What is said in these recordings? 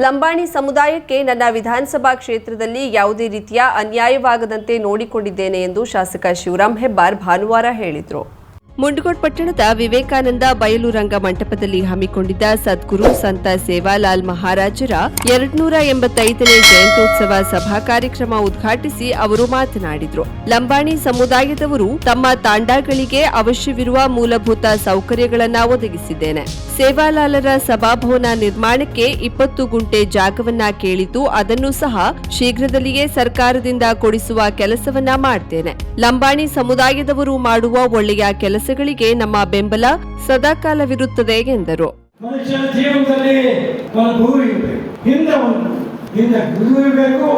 ಲಂಬಾಣಿ ಸಮುದಾಯಕ್ಕೆ ನನ್ನ ವಿಧಾನಸಭಾ ಕ್ಷೇತ್ರದಲ್ಲಿ ಯಾವುದೇ ರೀತಿಯ ಅನ್ಯಾಯವಾಗದಂತೆ ನೋಡಿಕೊಂಡಿದ್ದೇನೆ ಎಂದು ಶಾಸಕ ಶಿವರಾಂ ಹೆಬ್ಬಾರ್ ಭಾನುವಾರ ಹೇಳಿದರು. ಮುಂಡಗೋಡ್ ಪಟ್ಟಣದ ವಿವೇಕಾನಂದ ಬಯಲು ರಂಗ ಮಂಟಪದಲ್ಲಿ ಹಮ್ಮಿಕೊಂಡಿದ್ದ ಸದ್ಗುರು ಸಂತ ಸೇವಾಲಾಲ್ ಮಹಾರಾಜರ ಎರಡ್ನೂರ ಎಂಬತ್ತೈದನೇ ಜಯಂತ್ಯೋತ್ಸವ ಸಭಾ ಕಾರ್ಯಕ್ರಮ ಉದ್ಘಾಟಿಸಿ ಅವರು ಮಾತನಾಡಿದರು. ಲಂಬಾಣಿ ಸಮುದಾಯದವರು ತಮ್ಮ ತಾಂಡಾಗಳಿಗೆ ಅವಶ್ಯವಿರುವ ಮೂಲಭೂತ ಸೌಕರ್ಯಗಳನ್ನು ಒದಗಿಸಿದ್ದೇನೆ. ಸೇವಾಲಾಲರ ಸಭಾಭವನ ನಿರ್ಮಾಣಕ್ಕೆ ಇಪ್ಪತ್ತು ಗುಂಟೆ ಜಾಗವನ್ನ ಕೇಳಿದ್ದು ಅದನ್ನು ಸಹ ಶೀಘ್ರದಲ್ಲಿಯೇ ಸರ್ಕಾರದಿಂದ ಕೊಡಿಸುವ ಕೆಲಸವನ್ನ ಮಾಡ್ತೇನೆ. ಲಂಬಾಣಿ ಸಮುದಾಯದವರು ಮಾಡುವ ಒಳ್ಳೆಯ ಕೆಲಸಗಳಿಗೆ ನಮ್ಮ ಬೆಂಬಲ ಸದಾಕಾಲವಿರುತ್ತದೆ ಎಂದರು. ಮನುಷ್ಯನ ಜೀವನದಲ್ಲಿ ಒಂದು ಗುರು ಇರಬೇಕು. ಹಿಂದೆ ಒಂದು. ಹಿಂದೆ ಗುರು ಇರಬೇಕು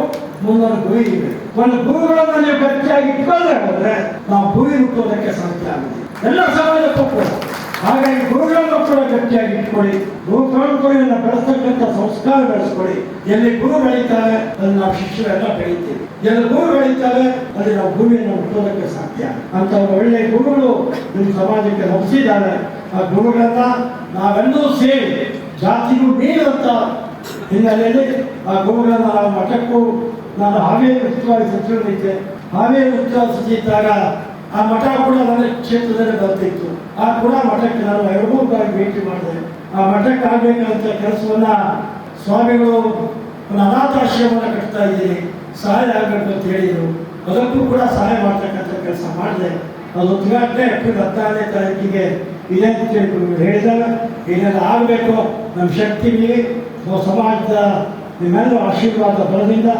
ಮುಂದೊಂದು ಗುರಿ ಇರಬೇಕು. ಒಂದು ಗುರುಗಳನ್ನು ನೀವು ಗಟ್ಟಿಯಾಗಿ ಇಟ್ಕೊಂಡ್ರೆ ಹೋದ್ರೆ ನಾವು ಗುರಿ ಹುಟ್ಟೋದಕ್ಕೆ ಸಾಧ್ಯ ಆಗುತ್ತೆ ಎಲ್ಲ ಸಮಾಜಕ್ಕೂ ಕೂಡ. ಹಾಗಾಗಿ ಗುರುಗಳನ್ನು ಕೂಡ ಗಟ್ಟಿಯಾಗಿ ಇಟ್ಕೊಳ್ಳಿ. ಗುರುಗಳನ್ನು ಕೂಡ ಬೆಳೆಸ್ತಕ್ಕಂಥ ಸಂಸ್ಕಾರ ಬೆಳೆಸ್ಕೊಳ್ಳಿ. ಎಲ್ಲಿ ಗುರು ಬೆಳೀತಾರೆ ಅಲ್ಲಿ ನಾವು ಶಿಷ್ಯರೆಲ್ಲ ಬೆಳೀತೀವಿ. ಎಲ್ಲಿ ಗುರು ಬೆಳೀತಾರೆ ಅಲ್ಲಿ ನಾವು ಭೂಮಿಯನ್ನು ಹುಟ್ಟೋದಕ್ಕೆ ಸಾಧ್ಯ. ಅಂತ ಒಳ್ಳೆ ಗುರುಗಳು ನಿಮ್ಮ ಸಮಾಜಕ್ಕೆ ಲಭಿಸಿದ್ದಾರೆ. ಆ ಗುರುಗಳನ್ನ ನಾವೆಲ್ಲೂ ಸೇರಿ, ಜಾತಿಗೂ ಮೀರಿದಂತ ಹಿನ್ನೆಲೆಯಲ್ಲಿ ಆ ಗುರುಗಳನ್ನ ನಾವು ಮಠಕ್ಕೂ, ನಾನು ಹಾವೇರಿ ಉಸ್ತುವಾರಿ ಸಚಿವರಿದ್ದೆ ಹಾವೇರಿ ಉಸ್ತುವಾರಿ ಸಚಿವ ಇದ್ದಾಗ ಆ ಮಠ ಕೂಡ ನನ್ನ ಕ್ಷೇತ್ರದಲ್ಲಿ ಬರ್ತಿತ್ತು ಆ ಕೂಡ ಮಠಕ್ಕೆ ನಾನು ಎರಡೂ ಭೇಟಿ ಮಾಡಿದೆ. ಆ ಮಠಕ್ಕೆ ಆಗಬೇಕಂತ ಕೆಲಸವನ್ನ ಸ್ವಾಮಿಗಳು ಒಂದು ಅನಾಥಾಶ್ರಮವನ್ನು ಕಟ್ತಾ ಇದ್ದೀನಿ ಸಹಾಯ ಆಗಬೇಕು ಅಂತ ಹೇಳಿದರು. ಅದಕ್ಕೂ ಕೂಡ ಸಹಾಯ ಮಾಡ್ತಕ್ಕಂಥ ಕೆಲಸ ಮಾಡಿದೆ. ಅದು ಉದ್ಘಾಟನೆ ಏಪ್ರಿಲ್ ಹದಿನಾರನೇ ತಾರೀಕಿಗೆ ಇದೆ ಹೇಳಿದಾಗ ಏನೆಲ್ಲ ಆಗಬೇಕು ನಮ್ಮ ಶಕ್ತಿ ಮೀರಿ ಸಮಾಜದ ನಿಮ್ಮೆಲ್ಲರ ಆಶೀರ್ವಾದ ಬಲದಿಂದ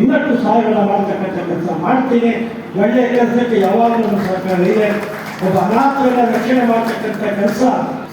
ಇನ್ನಷ್ಟು ಸಹಾಯಗಳನ್ನ ಮಾಡ್ತಕ್ಕಂಥ ಕೆಲಸ ಮಾಡ್ತೀನಿ. ಒಳ್ಳೆಯ ಕೆಲಸಕ್ಕೆ ಯಾವಾಗಲೂ ಸರ್ಕಾರ ಇದೆ. ಒಬ್ಬ ಅನಾಥರನ್ನ ರಕ್ಷಣೆ ಮಾಡ್ತಕ್ಕಂಥ ಕೆಲಸ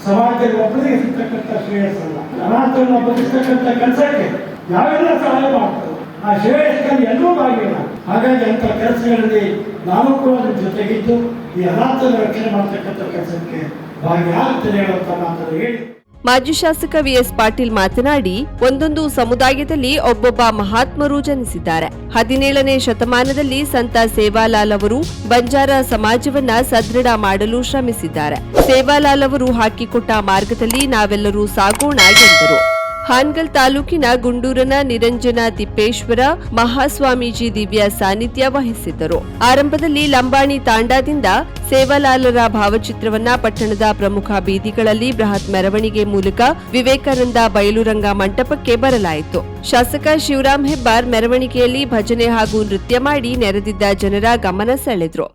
ಸಮಾಜದಲ್ಲಿ ಒಬ್ಬರಿಗೆ ಸಿಗ್ತಕ್ಕಂಥ ಶ್ರೇಯಸ್ಸಲ್ಲ ಅನಾಥರನ್ನ ಬದುಕ್ತಕ್ಕಂಥ ಕೆಲಸಕ್ಕೆ ಯಾವೆಲ್ಲ ಸಹಾಯ ಮಾಡ್ತಾರೆ ಆ ಶ್ರೇಯಸ್ಸಲ್ಲಿ ಎಲ್ಲರೂ ಭಾಗಿಲ್ಲ ಹಾಗಾಗಿ ಅಂತ ಕೆಲಸಗಳಲ್ಲಿ ನಾನು ಕೂಡ ನಿಮ್ಮ ಜೊತೆಗಿದ್ದು ಈ ಅನಾಥರ ರಕ್ಷಣೆ ಮಾಡ್ತಕ್ಕಂಥ ಕೆಲಸಕ್ಕೆ ಭಾಗಿಯಾಗ್ತದೆ ಹೇಳುವಂತ ಮಾತನ್ನು ಹೇಳಿ. ಮಾಜಿ ಶಾಸಕ ವಿಎಸ್ ಪಾಟೀಲ್ ಮಾತನಾಡಿ, ಒಂದೊಂದು ಸಮುದಾಯದಲ್ಲಿ ಒಬ್ಬೊಬ್ಬ ಮಹಾತ್ಮರು ಜನಿಸಿದ್ದಾರೆ. ಹದಿನೇಳನೇ ಶತಮಾನದಲ್ಲಿ ಸಂತ ಸೇವಾಲಾಲ್ ಅವರು ಬಂಜಾರ ಸಮಾಜವನ್ನ ಸದೃಢ ಮಾಡಲು ಶ್ರಮಿಸಿದ್ದಾರೆ. ಸೇವಾಲಾಲ್ ಅವರು ಹಾಕಿಕೊಟ್ಟ ಮಾರ್ಗದಲ್ಲಿ ನಾವೆಲ್ಲರೂ ಸಾಗೋಣ ಎಂದರು. ಹಾನ್ಗಲ್ ತಾಲೂಕಿನ ಗುಂಡೂರನ ನಿರಂಜನ ತಿಪ್ಪೇಶ್ವರ ಮಹಾಸ್ವಾಮೀಜಿ ದಿವ್ಯ ಸಾನ್ನಿಧ್ಯ ವಹಿಸಿದ್ದರು. ಆರಂಭದಲ್ಲಿ ಲಂಬಾಣಿ ತಾಂಡಾದಿಂದ ಸೇವಾಲಾಲರ ಭಾವಚಿತ್ರವನ್ನ ಪಟ್ಟಣದ ಪ್ರಮುಖ ಬೀದಿಗಳಲ್ಲಿ ಬೃಹತ್ ಮೆರವಣಿಗೆ ಮೂಲಕ ವಿವೇಕಾನಂದ ಬಯಲುರಂಗ ಮಂಟಪಕ್ಕೆ ಬರಲಾಯಿತು. ಶಾಸಕ ಶಿವರಾಮ್ ಹೆಬ್ಬಾರ್ ಮೆರವಣಿಗೆಯಲ್ಲಿ ಭಜನೆ ಹಾಗೂ ನೃತ್ಯ ಮಾಡಿ ನೆರೆದಿದ್ದ ಜನರ ಗಮನ ಸೆಳೆದ್ರು.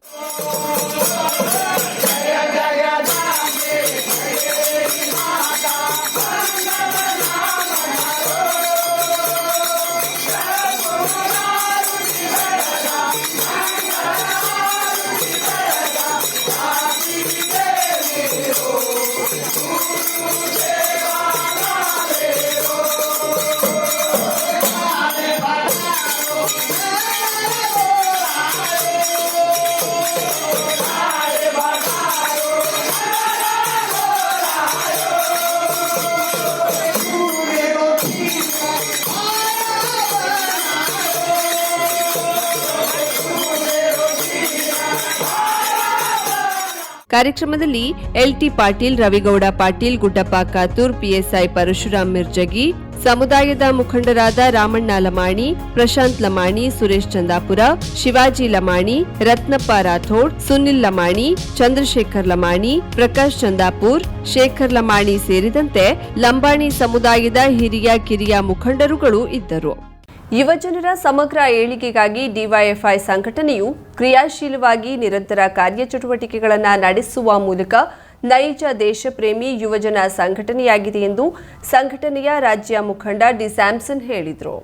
ಕಾರ್ಯಕ್ರಮದಲ್ಲಿ ಎಲ್ಟಿ ಪಾಟೀಲ್, ರವಿಗೌಡ ಪಾಟೀಲ್, ಗುಡ್ಡಪ್ಪ ಕಾತೂರ್ ಪಿಎಸ್ಐ ಪರಶುರಾಮ್ ಮಿರ್ಜಗಿ, ಸಮುದಾಯದ ಮುಖಂಡರಾದ ರಾಮಣ್ಣ ಲಮಾಣಿ, ಪ್ರಶಾಂತ್ ಲಮಾಣಿ, ಸುರೇಶ್ ಚಂದಾಪುರ, ಶಿವಾಜಿ ಲಮಾಣಿ, ರತ್ನಪ್ಪ ರಾಥೋಡ್, ಸುನಿಲ್ ಲಮಾಣಿ, ಚಂದ್ರಶೇಖರ್ ಲಮಾಣಿ, ಪ್ರಕಾಶ್ ಚಂದಾಪುರ್, ಶೇಖರ್ ಲಮಾಣಿ ಸೇರಿದಂತೆ ಲಂಬಾಣಿ ಸಮುದಾಯದ ಹಿರಿಯ ಕಿರಿಯ ಮುಖಂಡರುಗಳು ಇದ್ದರು. ಯುವಜನರ ಸಮಗ್ರ ಏಳಿಗೆಗಾಗಿ ಡಿವೈಎಫ್ಐ ಸಂಘಟನೆಯು ಕ್ರಿಯಾಶೀಲವಾಗಿ ನಿರಂತರ ಕಾರ್ಯಚಟುವಟಿಕೆಗಳನ್ನು ನಡೆಸುವ ಮೂಲಕ ನೈಜ ದೇಶಪ್ರೇಮಿ ಯುವಜನ ಸಂಘಟನೆಯಾಗಿದೆ ಎಂದು ಸಂಘಟನೆಯ ರಾಜ್ಯ ಮುಖಂಡ ಡಿ ಸ್ಯಾಮ್ಸನ್ ಹೇಳಿದರು.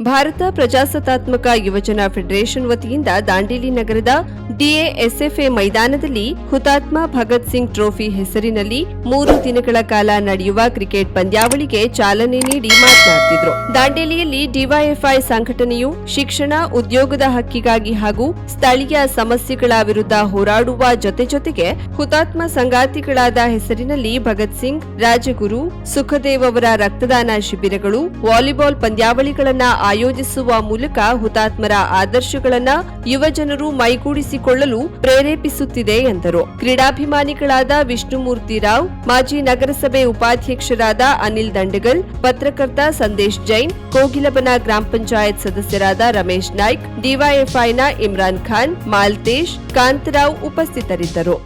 ಭಾರತ ಪ್ರಜಾಸತ್ತಾತ್ಮಕ ಯುವಜನ ಫೆಡರೇಷನ್ ವತಿಯಿಂದ ದಾಂಡೇಲಿ ನಗರದ ಡಿಎಎಸ್ಎಫ್ಎ ಮೈದಾನದಲ್ಲಿ ಹುತಾತ್ಮ ಭಗತ್ ಸಿಂಗ್ ಟ್ರೋಫಿ ಹೆಸರಿನಲ್ಲಿ ಮೂರು ದಿನಗಳ ಕಾಲ ನಡೆಯುವ ಕ್ರಿಕೆಟ್ ಪಂದ್ಯಾವಳಿಗೆ ಚಾಲನೆ ನೀಡಿ ಮಾತನಾಡುತ್ತಿದ್ದರು ದಾಂಡೇಲಿಯಲ್ಲಿ ಡಿವೈಎಫ್ಐ ಸಂಘಟನೆಯು ಶಿಕ್ಷಣ, ಉದ್ಯೋಗದ ಹಕ್ಕಿಗಾಗಿ ಹಾಗೂ ಸ್ಥಳೀಯ ಸಮಸ್ಯೆಗಳ ವಿರುದ್ಧ ಹೋರಾಡುವ ಜೊತೆ ಜೊತೆಗೆ ಹುತಾತ್ಮ ಸಂಗಾತಿಗಳಾದ ಹೆಸರಿನಲ್ಲಿ ಭಗತ್ ಸಿಂಗ್, ರಾಜಗುರು, ಸುಖದೇವ್ ಅವರ ರಕ್ತದಾನ ಶಿಬಿರಗಳು, ವಾಲಿಬಾಲ್ ಪಂದ್ಯಾವಳಿಗಳನ್ನ ಆಯೋಜಿಸುವ ಮೂಲಕ ಹುತಾತ್ಮರ ಆದರ್ಶಗಳನ್ನು ಯುವಜನರು ಮೈಗೂಡಿಸಿಕೊಳ್ಳಲು ಪ್ರೇರೇಪಿಸುತ್ತಿದೆ ಎಂದರು. ಕ್ರೀಡಾಭಿಮಾನಿಗಳಾದ ವಿಷ್ಣುಮೂರ್ತಿ ರಾವ್, ಮಾಜಿ ನಗರಸಭೆ ಉಪಾಧ್ಯಕ್ಷರಾದ ಅನಿಲ್ ದಂಡಗಲ್, ಪತ್ರಕರ್ತ ಸಂದೇಶ್ ಜೈನ್, ಕೋಗಿಲಬನ ಗ್ರಾಮ ಪಂಚಾಯತ್ ಸದಸ್ಯರಾದ ರಮೇಶ್ ನಾಯ್ಕ್, ಡಿವೈಎಫ್ಐನ ಇಮ್ರಾನ್ ಖಾನ್, ಮಾಲ್ತೇಶ್, ಕಾಂತರಾವ್ ಉಪಸ್ಥಿತರಿದ್ದರು.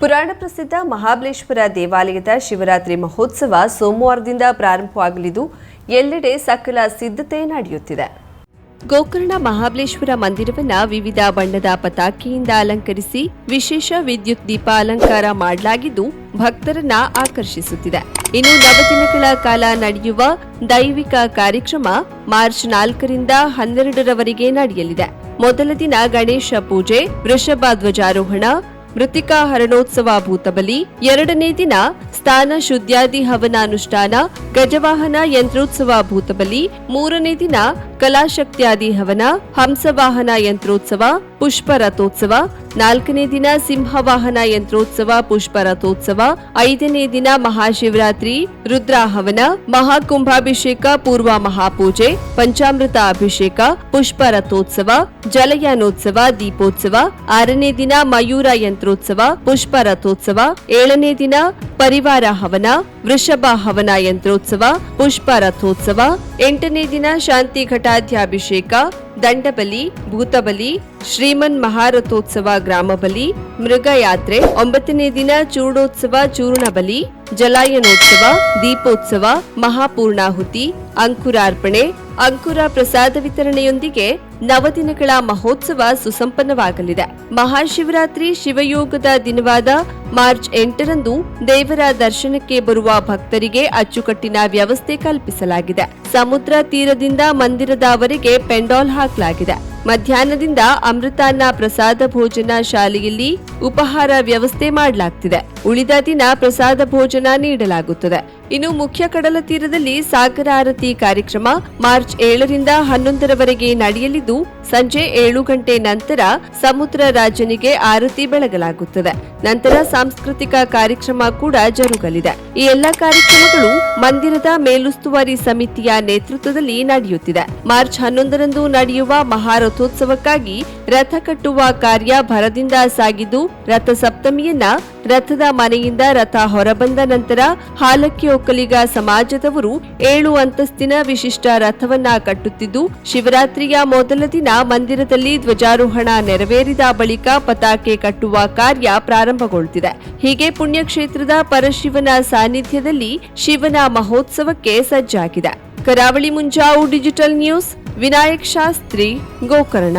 ಪುರಾಣ ಪ್ರಸಿದ್ಧ ಮಹಾಬಲೇಶ್ವರ ದೇವಾಲಯದ ಶಿವರಾತ್ರಿ ಮಹೋತ್ಸವ ಸೋಮವಾರದಿಂದ ಪ್ರಾರಂಭವಾಗಲಿದ್ದು ಎಲ್ಲೆಡೆ ಸಕಲ ಸಿದ್ಧತೆ ನಡೆಯುತ್ತಿದೆ. ಗೋಕರ್ಣ ಮಹಾಬಲೇಶ್ವರ ಮಂದಿರವನ್ನು ವಿವಿಧ ಬಣ್ಣದ ಪತಾಕಿಯಿಂದ ಅಲಂಕರಿಸಿ ವಿಶೇಷ ವಿದ್ಯುತ್ ದೀಪ ಅಲಂಕಾರ ಮಾಡಲಾಗಿದ್ದು ಭಕ್ತರನ್ನ ಆಕರ್ಷಿಸುತ್ತಿದೆ. ಇನ್ನು ನವದಿನಗಳ ಕಾಲ ನಡೆಯುವ ದೈವಿಕ ಕಾರ್ಯಕ್ರಮ ಮಾರ್ಚ್ ನಾಲ್ಕರಿಂದ ಹನ್ನೆರಡರವರೆಗೆ ನಡೆಯಲಿದೆ. ಮೊದಲ ದಿನ ಗಣೇಶ ಪೂಜೆ ವೃಷಭ ಧ್ವಜಾರೋಹಣ ಮೃತಿಕಾ ಹರಣೋತ್ಸವ ಭೂತಬಲಿ. ಎರಡನೇ ದಿನ ಸ್ಥಾನ ಶುದ್ಧಾದಿ ಹವನಾನುಷ್ಠಾನ, ಗಜವಾಹನ ಯಂತ್ರೋತ್ಸವ ಭೂತಬಲಿ. ಮೂರನೇ ದಿನ ಕಲಾಶಕ್ತ್ಯಾದಿ ಹವನ, ಹಂಸವಾಹನ ಯಂತ್ರೋತ್ಸವ ಪುಷ್ಪ ರಥೋತ್ಸವ ನಾಲ್ಕನೇ ದಿನ ಸಿಂಹವಾಹನ ಯಂತ್ರೋತ್ಸವ ಪುಷ್ಪ ರಥೋತ್ಸವ ಐದನೇ ದಿನ ಮಹಾಶಿವರಾತ್ರಿ, ರುದ್ರಾಹವನ, ಮಹಾಕುಂಭಾಭಿಷೇಕ, ಪೂರ್ವ ಮಹಾಪೂಜೆ, ಪಂಚಾಮೃತ ಅಭಿಷೇಕ, ಪುಷ್ಪರಥೋತ್ಸವ, ಜಲಯಾನೋತ್ಸವ, ದೀಪೋತ್ಸವ, ಆರನೇ ದಿನ ಮಯೂರ ಯಂತ್ರೋತ್ಸವ, ಪುಷ್ಪರಥೋತ್ಸವ, ಏಳನೇ ದಿನ ಪರಿವಾರ ಹವನ, ವೃಷಭ ಹವನ ಯಂತ್ರೋತ್ಸವ, ಪುಷ್ಪರಥೋತ್ಸವ, ಎಂಟನೇ ದಿನ ಶಾಂತಿ ಘಟಾಧ್ಯಾಭಿಷೇಕ ದಂಡಬಲಿ ಭೂತಬಲಿ ಶ್ರೀಮನ್ ಮಹಾರಥೋತ್ಸವ ಗ್ರಾಮಬಲಿ ಮೃಗಯಾತ್ರೆ ಒಂಬತ್ತನೇ ದಿನ ಚೂಡೋತ್ಸವ ಚೂರ್ಣಬಲಿ ಜಲಾಯನೋತ್ಸವ, ದೀಪೋತ್ಸವ, ಮಹಾಪೂರ್ಣಾಹುತಿ, ಅಂಕುರಾರ್ಪಣೆ, ಅಂಕುರ ಪ್ರಸಾದ ವಿತರಣೆಯೊಂದಿಗೆ ನವದಿನಗಳ ಮಹೋತ್ಸವ ಸುಸಂಪನ್ನವಾಗಲಿದೆ. ಮಹಾಶಿವರಾತ್ರಿ ಶಿವಯೋಗದ ದಿನವಾದ ಮಾರ್ಚ್ ಎಂಟರಂದು ದೇವರ ದರ್ಶನಕ್ಕೆ ಬರುವ ಭಕ್ತರಿಗೆ ಅಚ್ಚುಕಟ್ಟಿನ ವ್ಯವಸ್ಥೆ ಕಲ್ಪಿಸಲಾಗಿದೆ. ಸಮುದ್ರ ತೀರದಿಂದ ಮಂದಿರದವರೆಗೆ ಪೆಂಡಾಲ್ ಹಾಕಲಾಗಿದೆ. ಮಧ್ಯಾಹ್ನದಿಂದ ಅಮೃತಾನ್ನ ಪ್ರಸಾದ ಭೋಜನ ಶಾಲೆಯಲ್ಲಿ ಉಪಹಾರ ವ್ಯವಸ್ಥೆ ಮಾಡಲಾಗ್ತಿದೆ. ಉಳಿದ ದಿನ ಪ್ರಸಾದ ಭೋಜನ ನೀಡಲಾಗುತ್ತದೆ. ಇನ್ನು ಮುಖ್ಯ ಕಡಲ ತೀರದಲ್ಲಿ ಸಾಗರ ಆರತಿ ಕಾರ್ಯಕ್ರಮ ಮಾರ್ಚ್ ಏಳರಿಂದ ಹನ್ನೊಂದರವರೆಗೆ ನಡೆಯಲಿದ್ದು, ಸಂಜೆ ಏಳು ಗಂಟೆ ನಂತರ ಸಮುದ್ರ ರಾಜನಿಗೆ ಆರತಿ ಬೆಳಗಲಾಗುತ್ತದೆ. ನಂತರ ಸಾಂಸ್ಕೃತಿಕ ಕಾರ್ಯಕ್ರಮ ಕೂಡ ಜರುಗಲಿದೆ. ಈ ಎಲ್ಲ ಕಾರ್ಯಕ್ರಮಗಳು ಮಂದಿರದ ಮೇಲುಸ್ತುವಾರಿ ಸಮಿತಿಯ ನೇತೃತ್ವದಲ್ಲಿ ನಡೆಯುತ್ತಿದೆ. ಮಾರ್ಚ್ ಹನ್ನೊಂದರಂದು ನಡೆಯುವ ಮಹಾರಥೋತ್ಸವಕ್ಕಾಗಿ ರಥ ಕಟ್ಟುವ ಕಾರ್ಯ ಭರದಿಂದ ಸಾಗಿದ್ದು, ರಥ ಸಪ್ತಮಿಯನ್ನ ರಥದ ಮನೆಯಿಂದ ರಥ ಹೊರಬಂದ ನಂತರ ಹಾಲಕ್ಕಿ ಒಕ್ಕಲಿಗ ಸಮಾಜದವರು ಏಳು ಅಂತಸ್ತಿನ ವಿಶಿಷ್ಟ ರಥವನ್ನ ಕಟ್ಟುತ್ತಿದ್ದು, ಶಿವರಾತ್ರಿಯ ಮೊದಲ ದಿನ ಮಂದಿರದಲ್ಲಿ ಧ್ವಜಾರೋಹಣ ನೆರವೇರಿದ ಬಳಿಕ ಪತಾಕೆ ಕಟ್ಟುವ ಕಾರ್ಯ ಪ್ರಾರಂಭಗೊಳ್ತಿದೆ. ಹೀಗೆ ಪುಣ್ಯಕ್ಷೇತ್ರದ ಪರಶಿವನ ಸಾನ್ನಿಧ್ಯದಲ್ಲಿ ಶಿವನ ಮಹೋತ್ಸವಕ್ಕೆ ಸಜ್ಜಾಗಿದೆ. Karavali Munjavu digital news, Vinayak Shastri, Gokarna.